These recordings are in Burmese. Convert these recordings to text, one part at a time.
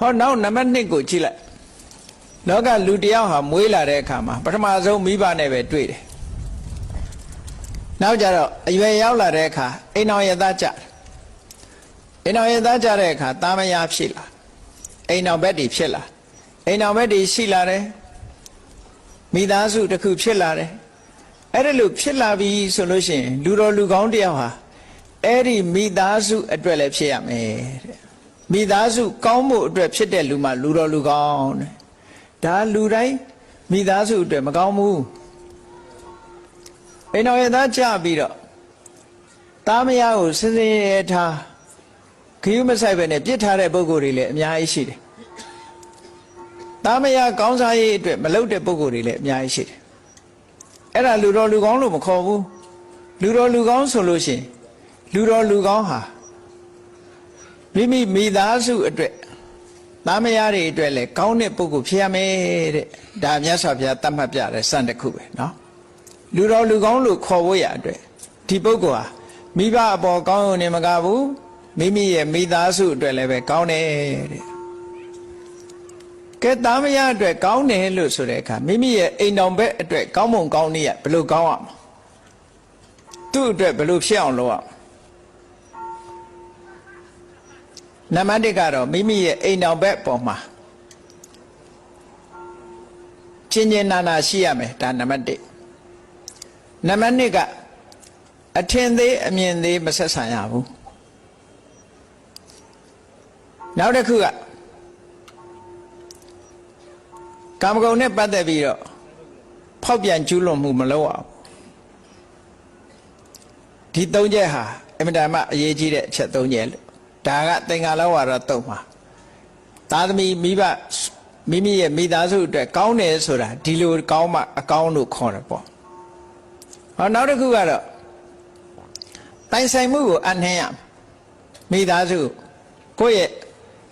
ဟောနောက်နံပါတ်1ကိုကြည့်လိုက်လောကလူတစ်ယောက်ဟာမွေးလာတဲ့အခါမှာပထမဆုံးမိဘနဲ့ပဲတွေ့တယ်နောက်ကြတော့အရွယ်ရောက်လာတဲ့အခါအိမ်တော်ရသားကြတယ်အိမ်တော်ရသားကြတဲ့အခါတာမယာဖြစ်လာအိမ်တော်ဘက်တည်ဖြစ်လာအိမ်တော်ဘက်တည်ရှိလာတယ်မိသားစုတစ်ခုဖြစ်လာတယ်အဲ့ဒါလို့ဖြစ်လာပြီဆိုလို့ရှိရင်လူတော်လူကောင်းတစ်ယောက်ဟာအဲ့ဒီမိသားစုအတွက်လည်းဖြစ်ရမယ်တဲ့ မိသားစုကောင်းမှုအတွက်ဖြစ်တဲ့လူမှလူတော်လူကောင်းတဲ့ဒါလူတိုင်းမိသားစုအတွက်မကောင်းဘူးအိမ်တော်ရဲ့သားကြပြီးတော့သားမယားကိုစင်စင်ရဲထားခရီးမဆိုင်ပဲနဲ့ပြစ်ထားတဲ့ပုံကိုယ်တွေလည်းအများကြီးရှိတယ်သားမယားကောင်းစားရေးအတွက်မလုပ်တဲ့ပုံကိုယ်တွေလည်းအများကြီးရှိတယ်အဲ့ဒါလူတော်လူကောင်းလို့မခေါ်ဘူးလူတော်လူကောင်းဆိုလို့ရှိရင်လူတော်လူကောင်းဟာ မိမိမိသားစုအတွက်သားမယားတွေအတွက်လည်းကောင်းတဲ့ပုဂ္ဂိုလ်ဖြစ်ရမယ်တဲ့ဒါမြတ်စွာဘုရားတတ်မှတ်ပြတဲ့စံတစ်ခုပဲเนาะလူတော်လူကောင်းလို့ခေါ်ဖို့ရအတွက်ဒီပုဂ္ဂိုလ်ဟာမိဘအပေါ်ကောင်းရုံနဲ့မကဘူးမိမိရဲ့မိသားစုအတွက်လည်းပဲကောင်းတယ်တဲ့ကဲသားမယားအတွက်ကောင်းတယ်လို့ဆိုတဲ့အခါမိမိရဲ့အိမ်တော်ဘက်အတွက်ကောင်းမွန်ကောင်းနည်းကဘယ်လိုကောင်းရမလဲသူ့အတွက်ဘယ်လိုဖြစ်အောင်လုပ်ရမလဲ နံပါတ်1ကတော့မိမိရဲ့အိမ်တော်ဘက်ပေါ်မှာချင်းချင်းနာနာရှိရမယ်ဒါနံပါတ်1နံပါတ်2ကအထင်သေးအမြင်သေးမဆက်ဆံရဘူးနောက်တစ်ခုကကာမဂုဏ်နဲ့ပတ်သက်ပြီးတော့ဖောက်ပြန်ကျူးလွန်မှုမလုပ်အောင်ဒီသုံးချက်ဟာအင်မတန်မှအရေးကြီးတဲ့အချက်သုံးချက်လို့ ဒါကသင်္ကာလဝါဒတုံမှာသာသမီမိဘမိမိရဲ့မိသားစုအတွက်ကောင်းတယ်ဆိုတာဒီလိုကောင်းမှအကောင်းလို့ခေါ်တယ်ပေါ့ဟောနောက်တစ်ခုကတော့တိုင်ဆိုင်မှုကိုအနှင်းရမိသားစုကိုယ့်ရဲ့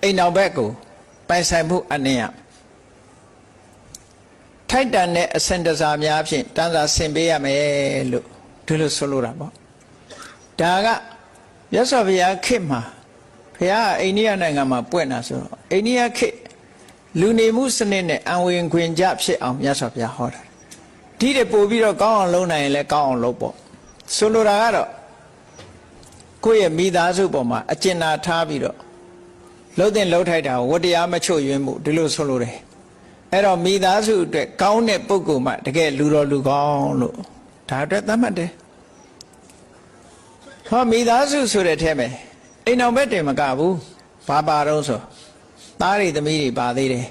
အိမ်တော်ဘက်ကိုပိုင်ဆိုင်မှုအနှင်းရထိုက်တန်တဲ့အစင်တစားများဖြင့်တန်းစာဆင်ပေးရမယ်လို့ဒီလိုဆိုလိုတာပေါ့ဒါကမြတ်စွာဘုရားခေတ်မှာ ဘုရားကအိန္ဒိယနိုင်ငံမှာပွင့်တာဆိုတော့အိန္ဒိယခေတ်လူနေမှုစနစ်နဲ့အံဝင်ခွင်ကြဖြစ်အောင်မြတ်စွာဘုရားဟောတာဒီတဲ့ပို့ပြီးတော့ကောင်းအောင်လုပ်နိုင်ရင်လည်းကောင်းအောင်လုပ်ပေါ့ဆိုလိုတာကတော့ကိုယ့်ရဲ့မိသားစုပေါ်မှာအကျဉ်းနာထားပြီးတော့လှုပ်တဲ့လှုပ်ထိုက်တာကိုဝတ္တရားမချွတ်ယွင်းမှုဒီလိုဆိုလိုတယ်အဲ့တော့မိသားစုအတွက်ကောင်းတဲ့ပုဂ္ဂိုလ်မှတကယ်လူတော်လူကောင်းလို့ဒါအတွက်သတ်မှတ်တယ်ဟောမိသားစုဆိုတဲ့ထဲမှာ အိမ်အောင်ဘက်တင်မကဘူးဘာပါတော့ဆိုသားတွေသမီးတွေပါသေးတယ်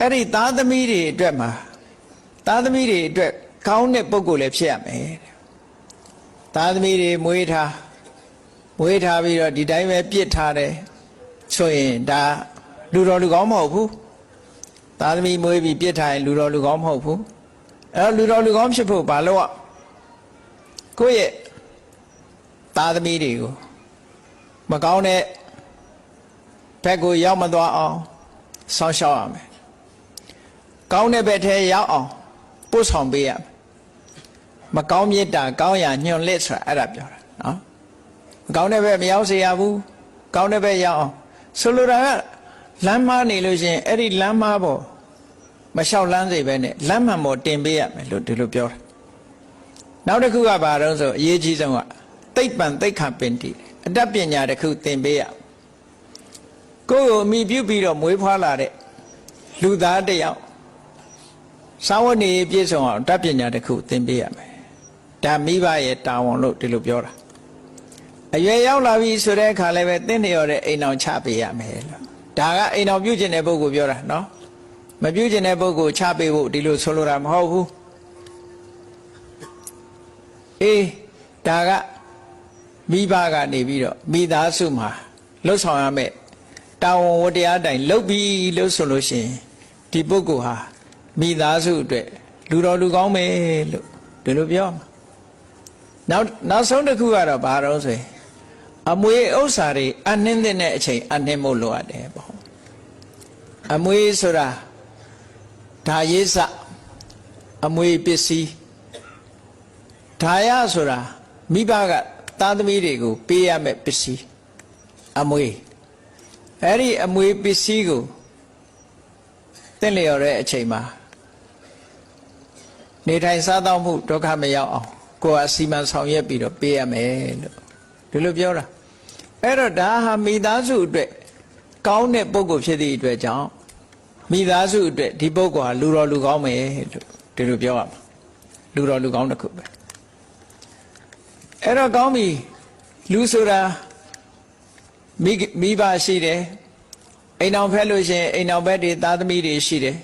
အဲ့ဒီသားသမီးတွေအတွက်မှာသားသမီးတွေအတွက်ကောင်းတဲ့ပုဂ္ဂိုလ်လည်းဖြစ်ရမယ်တဲ့သားသမီးတွေမွေးထားမွေးထားပြီးတော့ဒီတိုင်းပဲပြစ်ထားတယ်ဆိုရင်ဒါလူတော်လူကောင်းမဟုတ်ဘူးသားသမီးမွေးပြီးပြစ်ထားရင်လူတော်လူကောင်းမဟုတ်ဘူးအဲ့တော့လူတော်လူကောင်းဖြစ်ဖို့ဘာလို့อ่ะကိုယ့်ရဲ့သားသမီးတွေကို မကောင်းတဲ့ဘက်ကိုရောက်မသွားအောင်စောင့်ရှောက်ရမယ်ကောင်းတဲ့ဘက်ထဲရောက်အောင်ပို့ဆောင်ပေးရမယ်မကောင်းမြတ်တာကောင်းရာညွန်လက်ဆိုတာအဲ့ဒါပြောတာနော်မကောင်းတဲ့ဘက်မရောက်စေရဘူးကောင်းတဲ့ဘက်ရောက်အောင်ဆိုလိုတာကလမ်းမနေလို့ရှိရင်အဲ့ဒီလမ်းမပေါ်မလျှောက်လမ်းစေပဲနဲ့လမ်းမှန်ပေါ်တင်ပေးရမယ်လို့ဒီလိုပြောတာနောက်တစ်ခုကဘာတော့ဆိုအရေးကြီးဆုံးကသိပ္ပံသိက္ခာပင်တိ အတတ်ပညာတစ်ခုသင်ပေးရကိုယ့်ကိုအမိပြုပြီးတော့မွေးဖွားလာတဲ့လူသားတစ်ယောက်စာဝတ်နေပြည့်စုံအောင်တတ်ပညာတစ်ခုသင်ပေးရမယ်ဒါမိဘရဲ့တာဝန်လို့ဒီလိုပြောတာအရွယ်ရောက်လာပြီဆိုတဲ့အခါလည်းပဲသင်နေရတဲ့အိမ်အောင်ချပေးရမယ်လို့ဒါကအိမ်အောင်ပြုကျင်တဲ့ပုဂ္ဂိုလ်ပြောတာနော်မပြုကျင်တဲ့ပုဂ္ဂိုလ်ချပေးဖို့ဒီလိုဆိုလိုတာမဟုတ်ဘူးအေးဒါက မိဘကနေပြီးတော့မိသားစုမှာလှုပ်ဆောင်ရမယ်တာဝန်ဝတ္တရားတိုင်လှုပ်ပြီးလို့ဆိုလို့ရှိရင်ဒီပုဂ္ဂိုလ်ဟာမိသားစုအတွက်လူတော်လူကောင်းမယ်လို့ဒီလိုပြောမှာနောက်နောက်ဆုံးတစ်ခုကတော့ဘာတော့ဆိုရင်အမွေဥစ္စာတွေအနှင်းတဲ့အချိန်အနှင်းမို့လိုအပ်တယ်ပေါ့အမွေဆိုတာဒါရေးစအမွေပစ္စည်းဒါရဆိုတာမိဘက သားသမီးတွေကိုပေးရမယ့်ပစ္စည်းအမွေအဲ့ဒီအမွေပစ္စည်းကိုတင့်လျော်တဲ့အချိန်မှာနေထိုင်စားသောက်မှုဒုက္ခမရောက်အောင်ကိုယ်အစီမံဆောင်ရွက်ပြီးတော့ပေးရမယ်လို့ဒီလိုပြောတာအဲ့တော့ဒါဟာမိသားစုအတွက်ကောင်းတဲ့ပုံကိုဖြစ်သည့်အတွက်ကြောင့်မိသားစုအတွက်ဒီပုဂ္ဂိုလ်ဟာလူတော်လူကောင်းမယ်လို့ဒီလိုပြောရမှာလူတော်လူကောင်းတစ်ခုပဲ အဲ့တော့ကောင်းပြီလူဆိုတာမိမိဘရှိတယ်အိမ်အောင်ဖက်လို့ရှိရင်အိမ်အောင်ဘက်တွေသားသမီးတွေရှိတယ်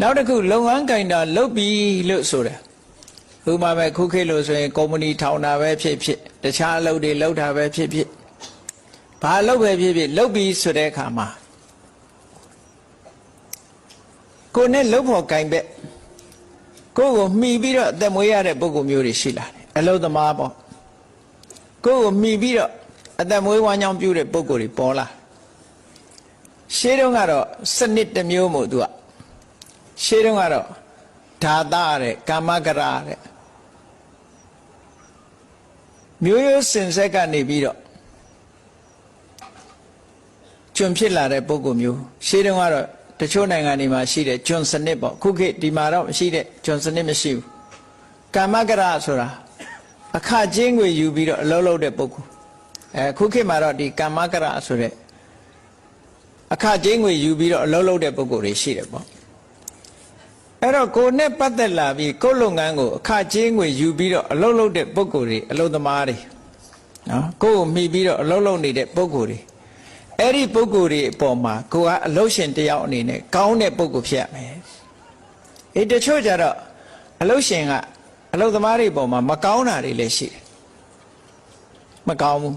နောက်တစ်ခုလုပ်ငန်းကင်တာလုပ်ပြီလို့ဆိုတယ်ဥပမာပဲခုခေတ်လို့ဆိုရင်ကုမ္ပဏီထောင်တာပဲဖြစ်ဖြစ်တခြားအလုပ်တွေလုပ်တာပဲဖြစ်ဖြစ်ဘာလုပ်ပဲဖြစ်ဖြစ်လုပ်ပြီဆိုတဲ့အခါမှာကိုယ်နဲ့လုပ်ဖို့ကင်ဘက်ကိုယ့်ကိုမှီပြီးတော့အသက်မွေးရတဲ့ပုံကိုမျိုးတွေရှိလာတယ် အလုပ်သမားပေါ့ကိုယ့်ကိုမှီပြီးတော့အသက်မွေးဝမ်းကြောင်းပြုတဲ့ပုံကိုတွေပေါ်လာရှေးတုန်းကတော့စနစ်တစ်မျိုးမို့သူကရှေးတုန်းကတော့ဓာတတဲ့ကာမဂရတဲ့မျိုးရိုးစင်ဆက်ကနေပြီးတော့ကျွံဖြစ်လာတဲ့ပုံကိုမျိုးရှေးတုန်းကတော့တချို့နိုင်ငံတွေမှာရှိတဲ့ကျွံစနစ်ပေါ့ခုခေတ်ဒီမှာတော့မရှိတဲ့ကျွံစနစ်မရှိဘူးကာမဂရဆိုတာ အခကျင်းငွေယူပြီးတော့အလုပ်လုပ်တဲ့ပုဂ္ဂိုလ်အဲခုခေတ်မှာတော့ဒီကာမဂရဆိုတဲ့အခကျင်းငွေယူပြီးတော့အလုပ်လုပ်တဲ့ပုဂ္ဂိုလ်တွေရှိတယ်ပေါ့အဲ့တော့ကိုယ်နဲ့ပတ်သက်လာပြီးကိုယ်လုပ်ငန်းကိုအခကျင်းငွေယူပြီးတော့အလုပ်လုပ်တဲ့ပုဂ္ဂိုလ်တွေအလုပ်သမားတွေနော်ကိုယ်ကိုမှီပြီးတော့အလုပ်လုပ်နေတဲ့ပုဂ္ဂိုလ်တွေအဲ့ဒီပုဂ္ဂိုလ်တွေအပေါ်မှာကိုယ်ကအလုပ်ရှင်တယောက်အနေနဲ့ကောင်းတဲ့ပုဂ္ဂိုလ်ဖြစ်ရမယ်အေးတချို့ကြတော့အလုပ်ရှင်က အလုပ်သမားတွေအပေါ်မှာမကောင်းတာတွေလည်းရှိတယ်မကောင်းဘူး